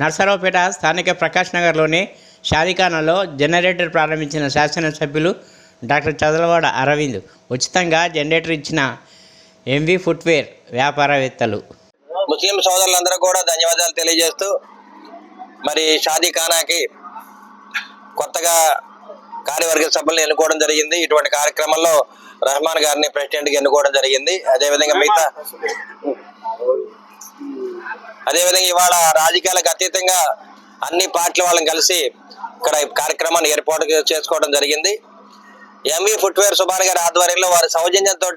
నర్సరావుపేట స్థానిక ప్రకాష్ నగర్లోని షాదిఖానాలో జనరేటర్ ప్రారంభించిన శాసనసభ్యులు డాక్టర్ చదలవాడ అరవింద్ ఉచితంగా జనరేటర్ ఇచ్చిన ఎంవి ఫుట్వేర్ వ్యాపారవేత్తలు. ముస్లిం సోదరులందరూ కూడా ధన్యవాదాలు తెలియజేస్తూ మరి షాదీఖానాకి కొత్తగా కార్యవర్గ సభ్యులను ఎన్నుకోవడం జరిగింది. ఇటువంటి కార్యక్రమంలో రహమాన్ గారిని ప్రెసిడెంట్గా ఎన్నుకోవడం జరిగింది. అదేవిధంగా మిగతా అదేవిధంగా ఇవాళ రాజకీయాలకు అతీతంగా అన్ని పార్టీల వాళ్ళని కలిసి ఇక్కడ కార్యక్రమాన్ని ఏర్పాటు చేసుకోవడం జరిగింది. ఎంఈ ఫుట్వేర్ సుభాన్ గారి ఆధ్వర్యంలో వారి సౌజన్యంతో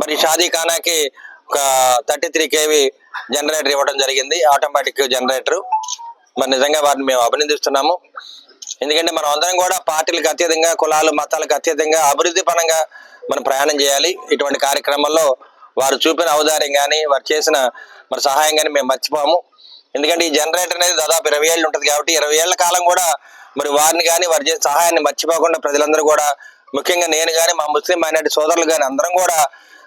మరి షాదీ ఖానాకి ఒక థర్టీ త్రీ కేవీ జనరేటర్ ఇవ్వడం జరిగింది. Automatic generator. మరి నిజంగా వారిని మేము అభినందిస్తున్నాము. ఎందుకంటే మనం అందరం కూడా పార్టీలకు అత్యధికంగా కులాలు మతాలకు అత్యధికంగా అభివృద్ధి పరంగా మనం ప్రయాణం చేయాలి. ఇటువంటి కార్యక్రమంలో వారు చూపిన ఔదార్యం కానీ వారు చేసిన మరి సహాయం కానీ మేము మర్చిపోము. ఎందుకంటే ఈ జనరేటర్ అనేది దాదాపు ఇరవై ఏళ్ళు ఉంటుంది కాబట్టి ఇరవై ఏళ్ళ కాలం కూడా మరి వారిని కానీ వారు చేసిన సహాయాన్ని మర్చిపోకుండా ప్రజలందరూ కూడా ముఖ్యంగా నేను కానీ మా ముస్లిం మైనార్టీ సోదరులు కానీ అందరం కూడా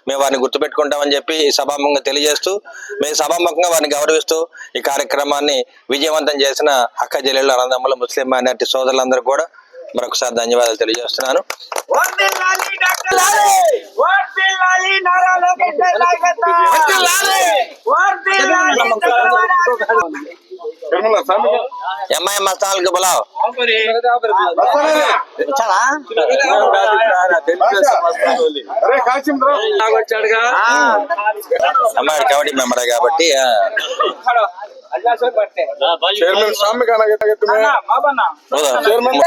మేము వారిని గుర్తుపెట్టుకుంటామని చెప్పి సభాముఖంగా తెలియజేస్తూ మేము సభాముఖంగా వారిని గౌరవిస్తూ ఈ కార్యక్రమాన్ని విజయవంతం చేసిన అక్క జిల్లాలో అనందమ్మల ముస్లిం మైనార్టీ సోదరులందరూ కూడా మరొకసారి ధన్యవాదాలు తెలియజేస్తున్నాను. ఎంఐఎం మస్తాలకు బులావ్ అరే కాసిం రా అమ్మాయి కబడ్డీ మెంబర్ కాబట్టి చైర్మన్ స్వామి కానా. చైర్మన్